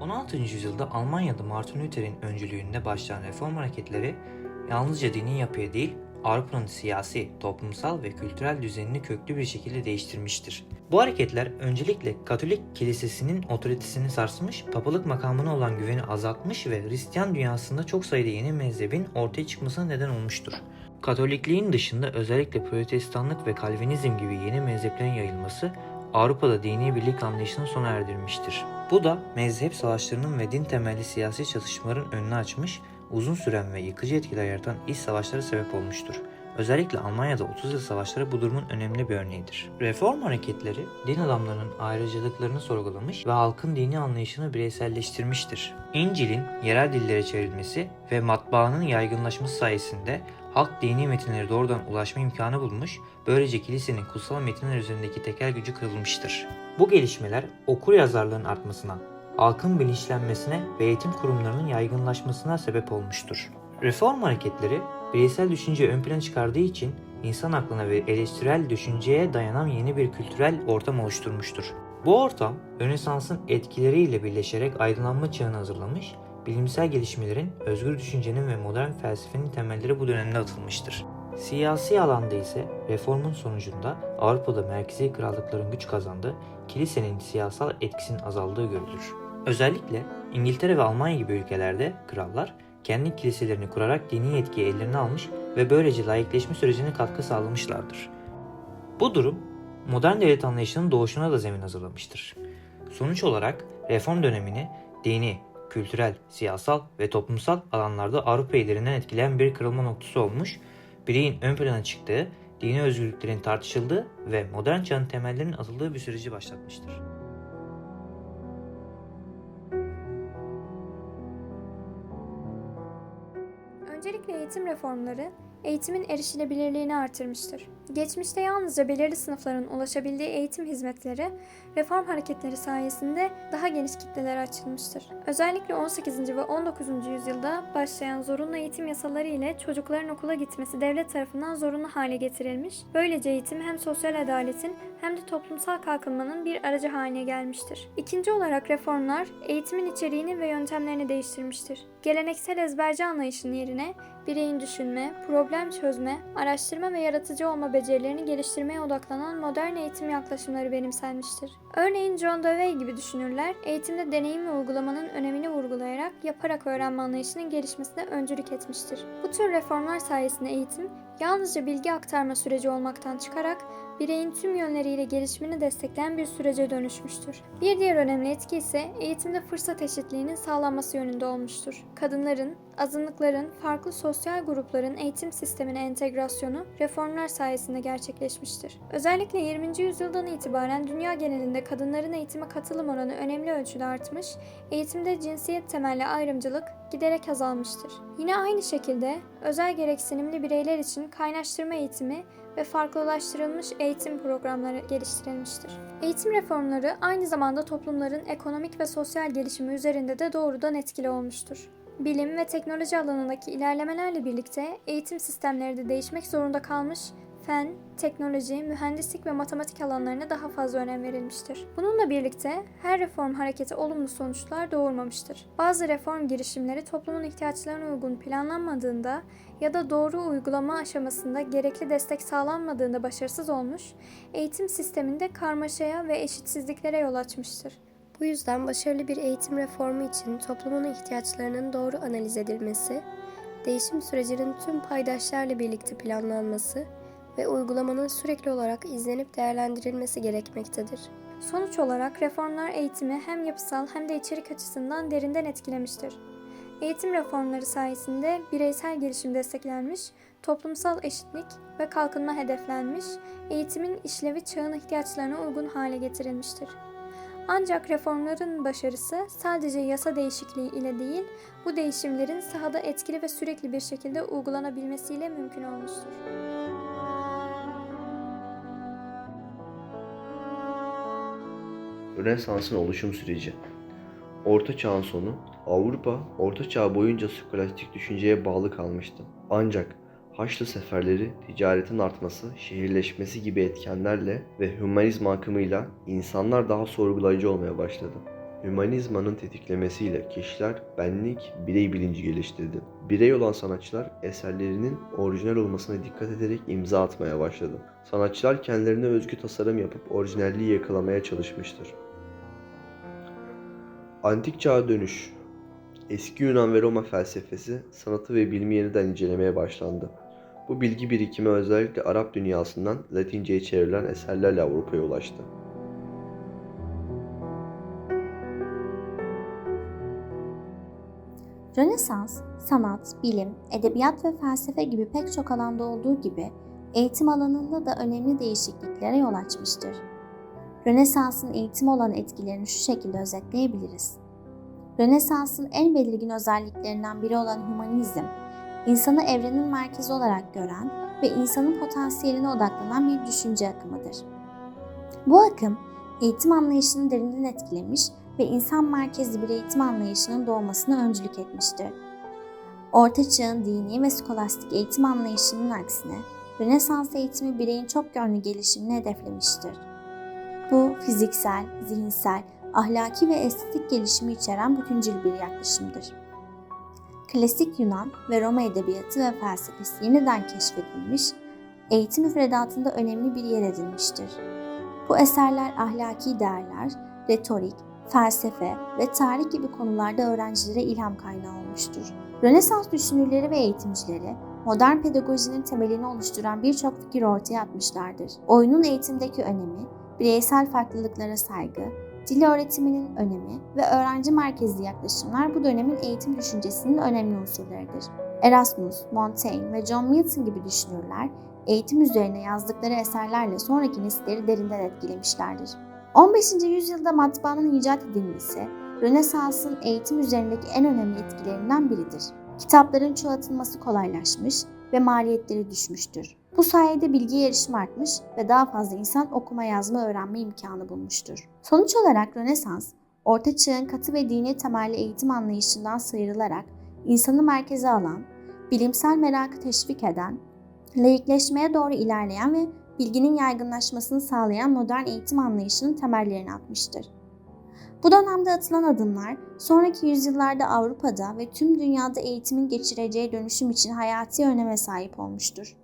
16. yüzyılda Almanya'da Martin Luther'in öncülüğünde başlayan reform hareketleri yalnızca dini yapıya değil, Avrupa'nın siyasi, toplumsal ve kültürel düzenini köklü bir şekilde değiştirmiştir. Bu hareketler öncelikle Katolik kilisesinin otoritesini sarsmış, papalık makamına olan güveni azaltmış ve Hristiyan dünyasında çok sayıda yeni mezhebin ortaya çıkmasına neden olmuştur. Katolikliğin dışında özellikle Protestanlık ve Kalvinizm gibi yeni mezheplerin yayılması Avrupa'da dini birlik anlayışını sona erdirmiştir. Bu da mezhep savaşlarının ve din temelli siyasi çatışmaların önünü açmış, uzun süren ve yıkıcı etkiler yaratan iç savaşlara sebep olmuştur. Özellikle Almanya'da 30 yıl savaşları bu durumun önemli bir örneğidir. Reform hareketleri din adamlarının ayrıcalıklarını sorgulamış ve halkın dini anlayışını bireyselleştirmiştir. İncil'in yerel dillere çevrilmesi ve matbaanın yaygınlaşması sayesinde halk dini metinlere doğrudan ulaşma imkanı bulmuş, böylece kilisenin kutsal metinler üzerindeki tekel gücü kırılmıştır. Bu gelişmeler okur yazarlığın artmasına, halkın bilinçlenmesine ve eğitim kurumlarının yaygınlaşmasına sebep olmuştur. Reform hareketleri bireysel düşünceyi ön plana çıkardığı için insan aklına ve eleştirel düşünceye dayanan yeni bir kültürel ortam oluşturmuştur. Bu ortam Rönesans'ın etkileriyle birleşerek aydınlanma çağını hazırlamış, bilimsel gelişmelerin, özgür düşüncenin ve modern felsefenin temelleri bu dönemde atılmıştır. Siyasi alanda ise reformun sonucunda Avrupa'da merkezi krallıkların güç kazandığı, kilisenin siyasal etkisinin azaldığı görülür. Özellikle İngiltere ve Almanya gibi ülkelerde krallar kendi kiliselerini kurarak dini yetkiyi ellerine almış ve böylece layıkleşme sürecine katkı sağlamışlardır. Bu durum modern devlet anlayışının doğuşuna da zemin hazırlamıştır. Sonuç olarak reform dönemini dini, kültürel, siyasal ve toplumsal alanlarda Avrupa'yı derinden etkileyen bir kırılma noktası olmuş, bireyin ön plana çıktığı, dini özgürlüklerin tartışıldığı ve modern çağın temellerinin atıldığı bir süreci başlatmıştır. Öncelikle eğitim reformları eğitimin erişilebilirliğini artırmıştır. Geçmişte yalnızca belirli sınıfların ulaşabildiği eğitim hizmetleri reform hareketleri sayesinde daha geniş kitlelere açılmıştır. Özellikle 18. ve 19. yüzyılda başlayan zorunlu eğitim yasaları ile çocukların okula gitmesi devlet tarafından zorunlu hale getirilmiş. Böylece eğitim hem sosyal adaletin hem de toplumsal kalkınmanın bir aracı haline gelmiştir. İkinci olarak reformlar eğitimin içeriğini ve yöntemlerini değiştirmiştir. Geleneksel ezberci anlayışının yerine bireyin düşünme, problem çözme, araştırma ve yaratıcı olma becerilerini geliştirmeye odaklanan modern eğitim yaklaşımları benimsenmiştir. Örneğin John Dewey gibi düşünürler, eğitimde deneyim ve uygulamanın önemini vurgulayarak yaparak öğrenme anlayışının gelişmesine öncülük etmiştir. Bu tür reformlar sayesinde eğitim, yalnızca bilgi aktarma süreci olmaktan çıkarak bireyin tüm yönleriyle gelişimini destekleyen bir sürece dönüşmüştür. Bir diğer önemli etki ise eğitimde fırsat eşitliğinin sağlanması yönünde olmuştur. Kadınların, azınlıkların, farklı sosyal grupların eğitim sistemine entegrasyonu reformlar sayesinde gerçekleşmiştir. Özellikle 20. yüzyıldan itibaren dünya genelinde kadınların eğitime katılım oranı önemli ölçüde artmış, eğitimde cinsiyet temelli ayrımcılık giderek azalmıştır. Yine aynı şekilde özel gereksinimli bireyler için kaynaştırma eğitimi ve farklılaştırılmış eğitim programları geliştirilmiştir. Eğitim reformları aynı zamanda toplumların ekonomik ve sosyal gelişimi üzerinde de doğrudan etkili olmuştur. Bilim ve teknoloji alanındaki ilerlemelerle birlikte eğitim sistemleri de değişmek zorunda kalmış, fen, teknoloji, mühendislik ve matematik alanlarına daha fazla önem verilmiştir. Bununla birlikte her reform hareketi olumlu sonuçlar doğurmamıştır. Bazı reform girişimleri toplumun ihtiyaçlarına uygun planlanmadığında ya da doğru uygulama aşamasında gerekli destek sağlanmadığında başarısız olmuş, eğitim sisteminde karmaşaya ve eşitsizliklere yol açmıştır. Bu yüzden başarılı bir eğitim reformu için toplumun ihtiyaçlarının doğru analiz edilmesi, değişim sürecinin tüm paydaşlarla birlikte planlanması ve uygulamanın sürekli olarak izlenip değerlendirilmesi gerekmektedir. Sonuç olarak reformlar eğitimi hem yapısal hem de içerik açısından derinden etkilemiştir. Eğitim reformları sayesinde bireysel gelişim desteklenmiş, toplumsal eşitlik ve kalkınma hedeflenmiş, eğitimin işlevi çağın ihtiyaçlarına uygun hale getirilmiştir. Ancak reformların başarısı sadece yasa değişikliği ile değil, bu değişimlerin sahada etkili ve sürekli bir şekilde uygulanabilmesiyle mümkün olmuştur. Rönesans'ın oluşum süreci. Orta Çağ'ın sonu, Avrupa Orta Çağ boyunca skolastik düşünceye bağlı kalmıştı. Ancak Haçlı seferleri, ticaretin artması, şehirleşmesi gibi etkenlerle ve hümanizm akımıyla insanlar daha sorgulayıcı olmaya başladı. Hümanizmanın tetiklemesiyle kişiler benlik, birey bilinci geliştirdi. Birey olan sanatçılar eserlerinin orijinal olmasına dikkat ederek imza atmaya başladı. Sanatçılar kendilerine özgü tasarım yapıp orijinalliği yakalamaya çalışmıştır. Antik çağa dönüş Eski Yunan ve Roma felsefesi, sanatı ve bilimi yeniden incelemeye başlandı. Bu bilgi birikimi özellikle Arap dünyasından Latince'ye çevrilen eserlerle Avrupa'ya ulaştı. Rönesans, sanat, bilim, edebiyat ve felsefe gibi pek çok alanda olduğu gibi eğitim alanında da önemli değişikliklere yol açmıştır. Rönesans'ın eğitim olan etkilerini şu şekilde özetleyebiliriz. Rönesans'ın en belirgin özelliklerinden biri olan hümanizm, insanı evrenin merkezi olarak gören ve insanın potansiyeline odaklanan bir düşünce akımıdır. Bu akım, eğitim anlayışını derinden etkilemiş ve insan merkezli bir eğitim anlayışının doğmasına öncülük etmiştir. Orta Çağ'ın dini ve skolastik eğitim anlayışının aksine Rönesans eğitimi bireyin çok yönlü gelişimini hedeflemiştir. Bu fiziksel, zihinsel, ahlaki ve estetik gelişimi içeren bütüncül bir yaklaşımdır. Klasik Yunan ve Roma edebiyatı ve felsefesi yeniden keşfedilmiş, eğitim müfredatında önemli bir yer edinmiştir. Bu eserler ahlaki değerler, retorik, felsefe ve tarih gibi konularda öğrencilere ilham kaynağı olmuştur. Rönesans düşünürleri ve eğitimcileri modern pedagojinin temelini oluşturan birçok fikir ortaya atmışlardır. Oyunun eğitimdeki önemi, bireysel farklılıklara saygı, dil öğretiminin önemi ve öğrenci merkezli yaklaşımlar bu dönemin eğitim düşüncesinin önemli unsurlarıdır. Erasmus, Montaigne ve John Milton gibi düşünürler eğitim üzerine yazdıkları eserlerle sonraki nesilleri derinden etkilemişlerdir. 15. yüzyılda matbaanın icat edilmesi, Rönesans'ın eğitim üzerindeki en önemli etkilerinden biridir. Kitapların çoğaltılması kolaylaşmış ve maliyetleri düşmüştür. Bu sayede bilgiye erişim artmış ve daha fazla insan okuma yazma öğrenme imkanı bulmuştur. Sonuç olarak Rönesans, Orta Çağ'ın katı ve dini temelli eğitim anlayışından sıyrılarak insanı merkeze alan, bilimsel merakı teşvik eden, laikleşmeye doğru ilerleyen ve bilginin yaygınlaşmasını sağlayan modern eğitim anlayışının temellerini atmıştır. Bu dönemde atılan adımlar, sonraki yüzyıllarda Avrupa'da ve tüm dünyada eğitimin geçireceği dönüşüm için hayati öneme sahip olmuştur.